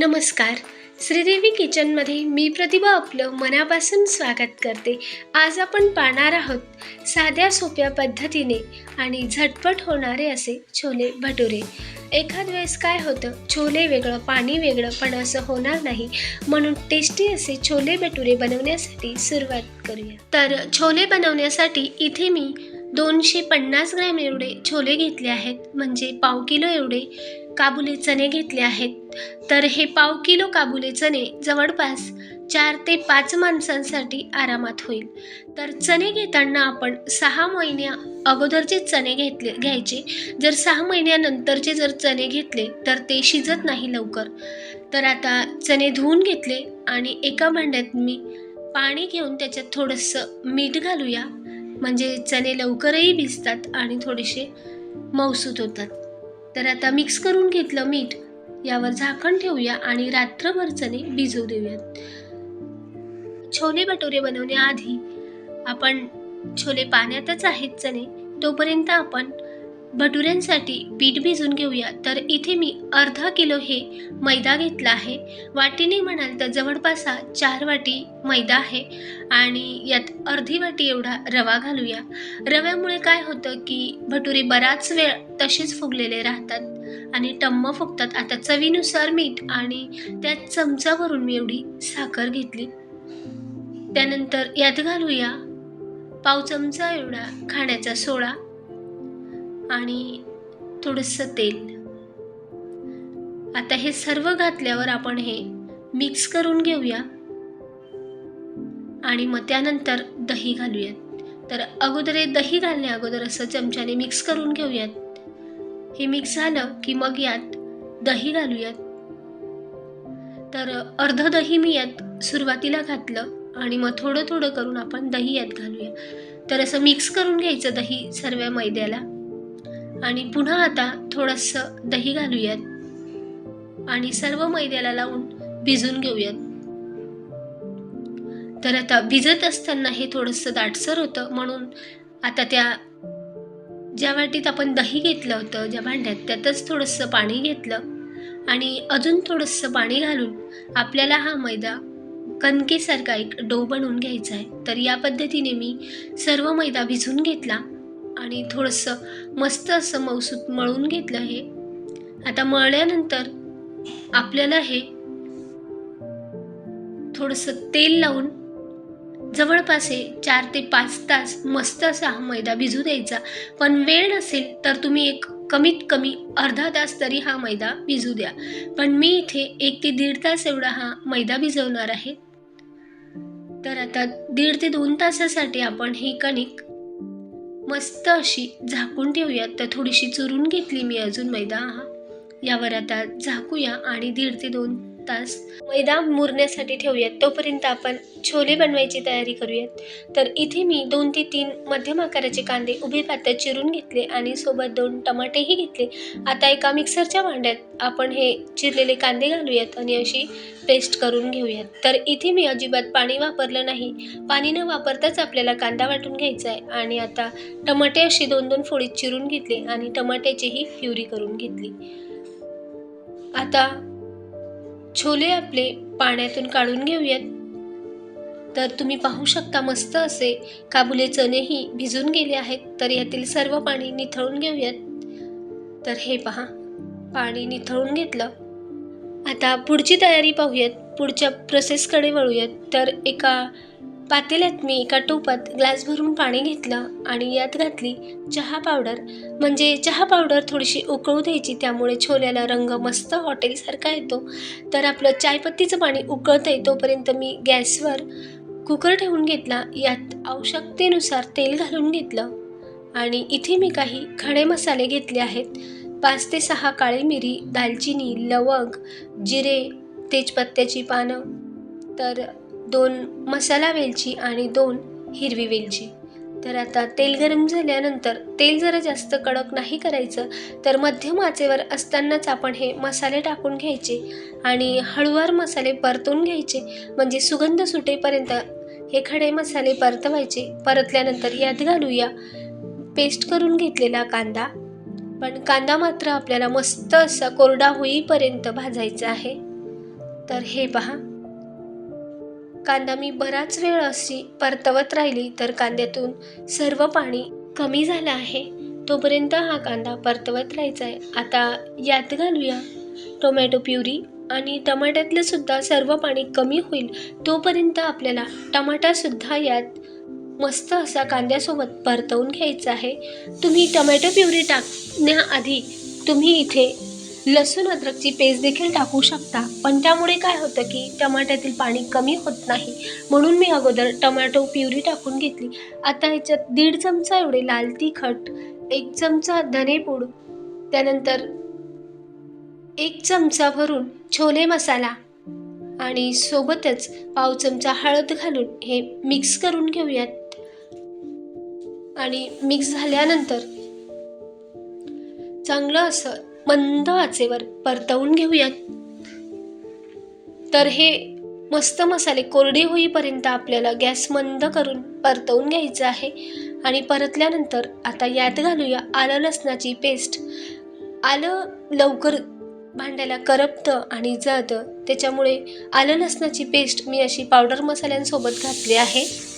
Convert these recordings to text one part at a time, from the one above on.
नमस्कार. श्रीदेवी किचनमध्ये मी प्रतिभा आपलं मनापासून स्वागत करते. आज आपण पाहणार आहोत साध्या सोप्या पद्धतीने आणि झटपट होणारे असे छोले भटुरे. एखाद वेळेस काय होतं छोले वेगळं पाणी वेगळं पण असं होणार नाही. म्हणून टेस्टी असे छोले भटुरे बनवण्यासाठी सुरुवात करूया. तर छोले बनवण्यासाठी इथे मी दोनशे पन्नास ग्रॅम एवढे छोले घेतले आहेत. म्हणजे पाव किलो एवढे काबुले चणे घेतले आहेत. तर हे पाव किलो काबुले चणे जवळपास चार ते पाच माणसांसाठी आरामात होईल. तर चणे घेताना आपण सहा महिन्या अगोदरचे चणे घेतले घ्यायचे. जर सहा महिन्यानंतरचे जर चणे घेतले तर ते शिजत नाही लवकर. तर आता चणे धुवून घेतले आणि एका भांड्यात मी पाणी घेऊन त्याच्यात थोडंसं मीठ घालूया. म्हणजे चणे लवकरही भिजतात आणि थोडेसे मौसूत होतात. तर आता मिक्स करून घेतलं मीठ. यावर झाकण ठेवूया आणि रात्रभर चणे भिजू देऊयात. छोले भटुरे बनवण्याआधी आपण छोले पाण्यातच आहेत चणे. तोपर्यंत आपण भटुऱ्यांसाठी पीठ भिजून घेऊया. तर इथे मी अर्धा किलो हे मैदा घेतला आहे. वाटीने म्हणाल तर जवळपास हा चार वाटी मैदा आहे. आणि यात अर्धी वाटी एवढा रवा घालूया. रव्यामुळे काय होतं की भटुरे बराच वेळ तसेच फुगलेले राहतात आणि टम्म फुगतात. आता चवीनुसार मीठ आणि त्यात चमचावरून मी एवढी साखर घेतली. त्यानंतर यात घालूया पाव चमचा एवढा खाण्याचा सोडा. आणि थोडंसं तेल. आता हे सर्व घातल्यावर आपण हे मिक्स करून घेऊया. आणि मग त्यानंतर दही घालूयात. तर अगोदर हे दही घालण्या अगोदर असं चमच्याने मिक्स करून घेऊयात. हे मिक्स झालं की मग यात दही घालूयात. तर अर्ध दही मी यात सुरुवातीला घातलं आणि मग थोडं थोडं करून आपण दही यात घालूया. तर असं मिक्स करून घ्यायचं दही सर्व मैद्याला. आणि पुन्हा आता थोडंसं दही घालूयात. आणि सर्व मैद्याला लावून भिजून घेऊयात. तर आता भिजत असताना हे थोडंसं दाटसर होतं म्हणून आता त्या ज्या वाटीत आपण दही घेतलं होतं ज्या भांड्यात त्यातच थोडंसं पाणी घेतलं आणि अजून थोडंसं पाणी घालून आपल्याला हा मैदा कणकेसारखा एक डो बनवून घ्यायचा आहे. तर या पद्धतीने मी सर्व मैदा भिजून घेतला. आणि थोडंसं मस्त असं मौसूत मळून घेतलं हे आता मळल्यानंतर आपल्याला हे थोडंसं तेल लावून जवळपास हे चार ते पाच तास मस्त असा हा मैदा भिजू द्यायचा. पण वेळ नसेल तर तुम्ही एक कमीत कमी अर्धा तास तरी हा मैदा भिजू द्या. पण मी इथे एक ते दीड तास एवढा हा मैदा भिजवणार आहे. तर आता दीड ते दोन तासासाठी आपण ही कणिक मस्त अशी झाकून ठेवूयात तर थोडीशी चुरून घेतली मी अजून मैदा. हा. यावर आता झाकूया आणि दीड ते दोन तास मैदा मुरण्यासाठी ठेवूयात. तोपर्यंत आपण छोले बनवायची तयारी करूयात. तर इथे मी दोन ते तीन मध्यम आकाराचे कांदे उभे पातळ चिरून घेतले आणि सोबत दोन टमाटेही घेतले. आता एका मिक्सरच्या भांड्यात आपण हे चिरलेले कांदे घालूयात आणि अशी पेस्ट करून घेऊयात. तर इथे मी अजिबात पाणी वापरलं नाही. पाणी न वापरताच आपल्याला कांदा वाटून घ्यायचा आहे. आणि आता टमाटे अशी दोन दोन फोडीत चिरून घेतले आणि टमाट्याचीही प्युरी करून घेतली. आता छोले आपले पाण्यातून काढून घेऊयात. तर तुम्ही पाहू शकता मस्त असे काबुले चणेही भिजून गेले आहेत. तर यातील सर्व पाणी निथळून घेऊयात. तर हे पहा पाणी निथळून घेतलं. आता पुढची तयारी पाहूयात. पुढच्या प्रोसेसकडे वळूयात. तर एका पातेल्यात मी एका टोपात ग्लास भरून पाणी घेतलं आणि यात घातली चहा पावडर. म्हणजे चहा पावडर थोडीशी उकळू द्यायची त्यामुळे छोल्याला रंग मस्त हॉटेलसारखा येतो. तर आपलं चायपत्तीचं पाणी उकळतं आहे तोपर्यंत मी गॅसवर कुकर ठेवून घेतला. यात आवश्यकतेनुसार तेल घालून घेतलं. आणि इथे मी काही खडे मसाले घेतले आहेत. पाच ते सहा काळी मिरी दालचिनी लवंग जिरे तेजपत्त्याची पानं. तर दोन मसाला वेलची आणि दोन हिरवी वेलची. तर आता तेल गरम झाल्यानंतर तेल जरा जास्त कडक नाही करायचं तर मध्यम आचेवर असतानाच आपण हे मसाले टाकून घ्यायचे आणि हळूवार मसाले परतून घ्यायचे. म्हणजे सुगंध सुटेपर्यंत हे खडे मसाले परतवायचे. परतल्यानंतर यात घालूया पेस्ट करून घेतलेला कांदा. पण कांदा मात्र आपल्याला मस्त असा कोरडा होईपर्यंत भाजायचा आहे. तर हे पहा. कांदा मी बराच वेळ अशी परतवत राहिली तर कांद्यातून सर्व पाणी कमी झालं आहे. तोपर्यंत हा कांदा परतवत राहायचा आहे. आता यात घालूया टोमॅटो प्युरी आणि टमाट्यातलं सुद्धा सर्व पाणी कमी होईल तोपर्यंत आपल्याला टमाटासुद्धा यात मस्त असा कांद्यासोबत परतवून घ्यायचा आहे. तुम्ही टमॅटो प्युरी टाकण्याआधी तुम्ही इथे लसूण अद्रकची पेस्ट देखील टाकू शकता. पण त्यामुळे काय होतं की टमाट्यातील पाणी कमी होत नाही. म्हणून मी अगोदर टमॅटो प्युरी टाकून घेतली. आता ह्याच्यात दीड चमचा एवढे लाल तिखट एक चमचा धनेपूड त्यानंतर एक चमचा भरून छोले मसाला आणि सोबतच पाव चमचा हळद घालून हे मिक्स करून घेऊयात. आणि मिक्स झाल्यानंतर चांगलं असं मंद आचेवर परतवून घेऊयात. तर हे मस्त मसाले कोरडे होईपर्यंत आपल्याला गॅस मंद करून परतवून घ्यायचं आहे आणि परतल्यानंतर आता यात घालूया आलं लसणाची पेस्ट. आलं लवकर भांड्याला करपतं आणि जळतं. त्याच्यामुळे आलं लसणाची पेस्ट मी अशी पावडर मसाल्यांसोबत घातली आहे.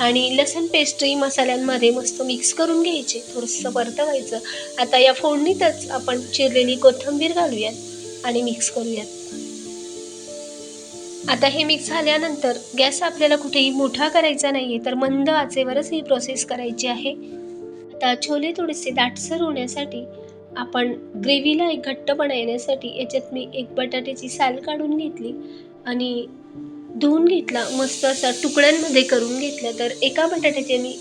आणि लसण पेस्टही मसाल्यांमध्ये मस्त मिक्स करून घ्यायचे. थोडंसं परतवायचं. आता या फोडणीतच आपण चिरलेली कोथिंबीर घालूयात आणि मिक्स करूयात. आता हे मिक्स झाल्यानंतर गॅस आपल्याला कुठेही मोठा करायचा नाहीये तर मंद आचेवरच ही प्रोसेस करायची आहे. आता छोले थोडेसे दाटसर होण्यासाठी आपण ग्रेव्हीला एक घट्टपणा येण्यासाठी याच्यात मी एक बटाट्याची साल काढून घेतली आणि धुवून घेतला मस्त असा तुकड्यांमध्ये करून घेतला. तर एका बटाट्याचे मी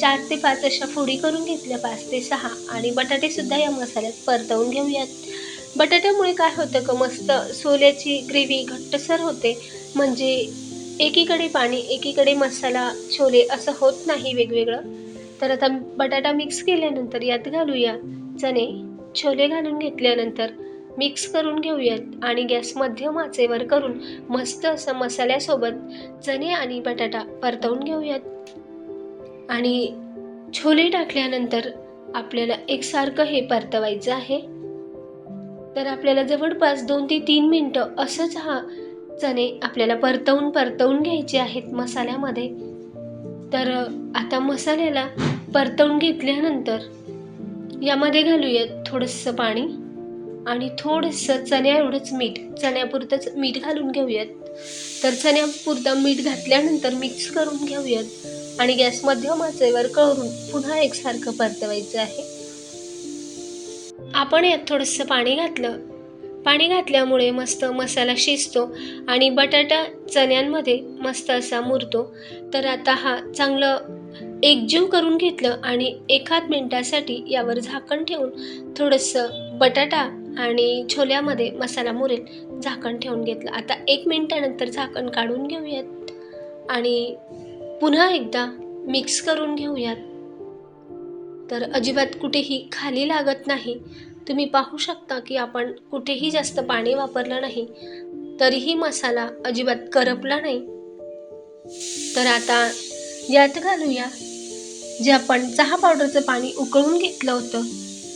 चार ते पाच अशा फोडी करून घेतल्या पाच ते सहा. आणि बटाटेसुद्धा या मसाल्यात परतवून घेऊयात. बटाट्यामुळे काय होतं का मस्त सोल्याची ग्रेव्ही घट्टसर होते. म्हणजे एकीकडे पाणी एकीकडे मसाला छोले असं होत नाही वेगवेगळं. तर आता बटाटा मिक्स केल्यानंतर यात घालूया. चणे छोले घालून घेतल्यानंतर मिक्स करून घेऊयात आणि गॅस मध्यम आचेवर करून मस्त असं मसाल्यासोबत चणे आणि बटाटा परतवून घेऊयात. आणि छोले टाकल्यानंतर आपल्याला एकसारखं हे परतवायचं आहे. तर आपल्याला जवळपास दोन ते तीन मिनटं असंच हा चणे आपल्याला परतवून परतवून घ्यायचे आहेत मसाल्यामध्ये. तर आता मसाल्याला परतवून घेतल्यानंतर यामध्ये घालूयात थोडंसं पाणी. आणि थोडंसं चण्या एवढंच मीठ चण्यापुरतंच मीठ घालून घेऊयात. तर चण्यापुरतं मीठ घातल्यानंतर मिक्स करून घेऊयात. आणि गॅस मध्यम आचेवर करून पुन्हा एकसारखं परतवायचं आहे. आपण यात थोडंसं पाणी घातलं. पाणी घातल्यामुळे मस्त मसाला शिजतो आणि बटाटा चण्यांमध्ये मस्त असा मुरतो. तर आता हा चांगलं एकजीव करून घेतलं आणि एखाद मिनटासाठी यावर झाकण ठेवून थोडंसं बटाटा आणि छोल्यामध्ये मसाला मुरेल झाकण ठेवून घेतलं. आता एक मिनटानंतर झाकण काढून घेऊयात. आणि पुन्हा एकदा मिक्स करून घेऊयात. तर अजिबात कुठेही खाली लागत नाही. तुम्ही पाहू शकता की आपण कुठेही जास्त पाणी वापरलं नाही तरीही मसाला अजिबात करपला नाही. तर आता यात घालूया जे आपण चहा पावडरचं पाणी उकळून घेतलं होतं.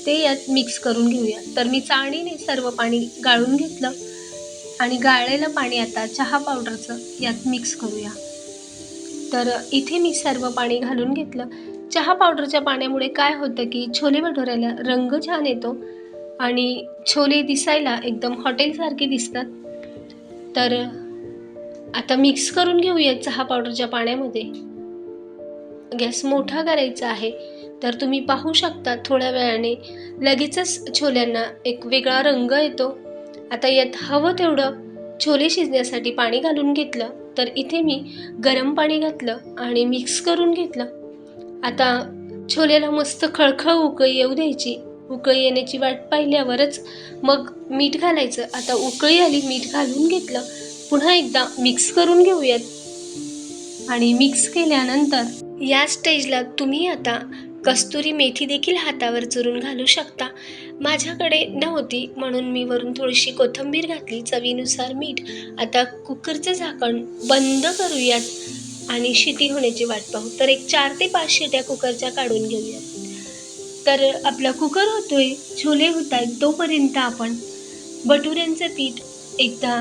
ते यात मिक्स करून घेऊया. तर मी चाळणीने सर्व पाणी गाळून घेतलं आणि गाळलेलं पाणी आता चहा पावडरचं यात मिक्स करूया. तर इथे मी सर्व पाणी घालून घेतलं. चहा पावडरच्या पाण्यामुळे काय होतं की छोले भटुऱ्याला रंग छान येतो आणि छोले दिसायला एकदम हॉटेलसारखे दिसतात. तर आता मिक्स करून घेऊया चहा पावडरच्या पाण्यामध्ये. गॅस मोठा करायचा आहे. तर तुम्ही पाहू शकता थोड्या वेळाने. लगेचच छोल्यांना एक वेगळा रंग येतो. आता यात हवं तेवढं छोले शिजण्यासाठी पाणी घालून घेतलं तर इथे मी गरम पाणी घातलं आणि मिक्स करून घेतलं. आता छोल्याला मस्त खळखळ उकळी येऊ द्यायची. उकळी येण्याची वाट पाहिल्यावरच मग मीठ घालायचं. आता उकळी आली मीठ घालून घेतलं. पुन्हा एकदा मिक्स करून घेऊयात. आणि मिक्स केल्यानंतर या स्टेजला तुम्ही आता कस्तुरी मेथी देखील हातावर चुरून घालू शकता. माझ्याकडे नव्हती म्हणून मी वरून थोडीशी कोथिंबीर घातली चवीनुसार मीठ. आता कुकरचं झाकण बंद करूयात आणि शिटी होण्याची वाट पाहू. तर एक चार ते पाच शिट्या कुकरच्या काढून घेऊयात. तर आपला कुकर होतोय छोले होत आहेत तोपर्यंत आपण भटुऱ्यांचं पीठ एकदा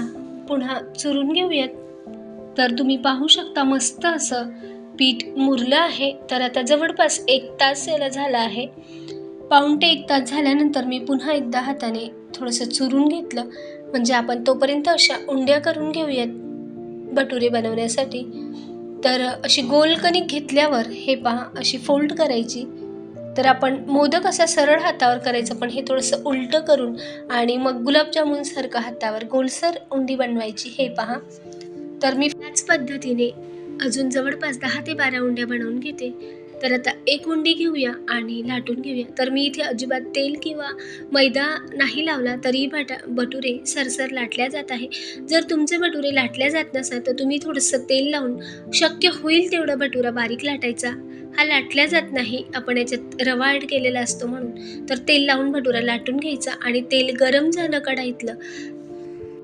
पुन्हा चुरून घेऊयात. तर तुम्ही पाहू शकता मस्त असं पीठ मुरलं आहे तर आता जवळपास एक तास याला झाला आहे. पाऊण ते एक तास झाल्यानंतर मी पुन्हा एकदा हाताने थोडंसं चुरून घेतलं. म्हणजे आपण तोपर्यंत अशा उंड्या करून घेऊयात भटुरे बनवण्यासाठी. तर अशी गोल कणिक घेतल्यावर हे पहा अशी फोल्ड करायची. तर आपण मोदक असा सरळ हातावर करायचं पण हे थोडंसं उलटं करून आणि मग गुलाबजामुनसारखं हातावर गोलसर उंडी बनवायची. हे पहा. तर मी त्याच पद्धतीने अजून जवळपास दहा ते बारा उंड्या बनवून घेते. तर आता एक उंडी घेऊया आणि लाटून घेऊया. तर मी इथे अजिबात तेल किंवा मैदा नाही लावला तरी बटा भटुरे सरसर लाटल्या जात आहे. जर तुमचे भटुरे लाटल्या जात नसाल तर तुम्ही थोडंसं तेल लावून शक्य होईल तेवढा भटुरा बारीक लाटायचा. हा लाटल्या जात नाही आपण याच्यात रवा ॲड केलेला असतो म्हणून. तर तेल लावून भटुरा लाटून घ्यायचा आणि तेल गरम झालं कढाईतलं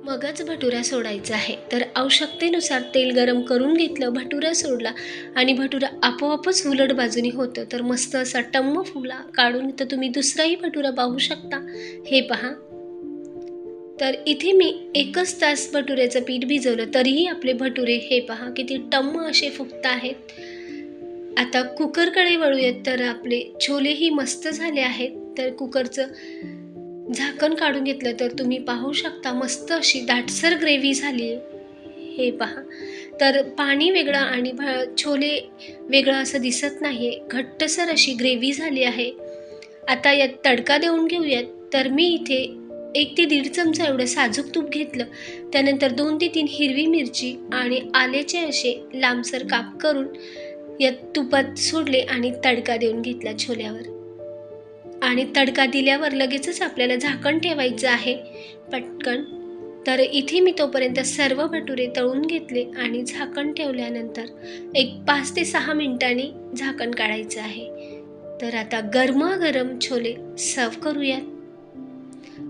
मगच भटुरा सोडायचा आहे. तर आवश्यकतेनुसार तेल गरम करून घेतलं भटुरा सोडला आणि भटुरा आपोआपच उलट बाजूनी होतं. तर मस्त असा टम्म फुला काढून तर तुम्ही दुसराही भटुरा पाहू शकता. हे पहा. तर इथे मी एकच तास भटुऱ्याचं पीठ भिजवलं तरीही आपले भटुरे हे पहा किती टम्म असे फुगत आहेत. आता कुकरकडे वळूयात तर आपले छोलेही मस्त झाले आहेत. तर कुकरचं झाकण काढून घेतलं तर तुम्ही पाहू शकता मस्त अशी दाटसर ग्रेव्ही झाली. हे पहा. तर पाणी वेगळं आणि भ छोले वेगळं असं दिसत नाही. घट्टसर अशी ग्रेव्ही झाली आहे. आता यात तडका देऊन घेऊयात. तर मी इथे एक ते दीड चमचा एवढं साजूक तूप घेतलं. त्यानंतर दोन ते तीन हिरवी मिरची आणि आल्याचे असे लांबसर काप करून यात तुपात सोडले आणि तडका देऊन घेतला छोल्यावर. आणि तडका दिल्यावर लगेचच आपल्याला झाकण ठेवायचं आहे. पटकन. तर इथे मी तोपर्यंत सर्व भटुरे तळून घेतले आणि झाकण ठेवल्यानंतर एक पाच ते सहा मिनिटांनी झाकण काढायचं आहे. तर आता गरमागरम छोले सर्व करूयात.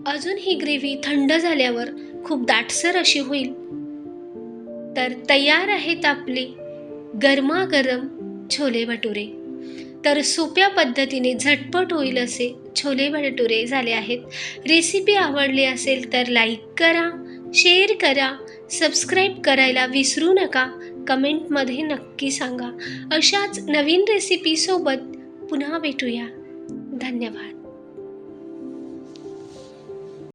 अजून ही ग्रेव्ही थंड झाल्यावर खूप दाटसर अशी होईल. तर तयार आहेत आपली गरमागरम छोले भटुरे. तर सोप्या पद्धतीने झटपट होईल असे छोले भटुरे झाले आहेत. रेसिपी आवडली असेल तर लाईक करा शेअर करा सबस्क्राईब करायला विसरू नका. कमेंटमध्ये नक्की सांगा. अशाच नवीन रेसिपीसोबत पुन्हा भेटूया. धन्यवाद.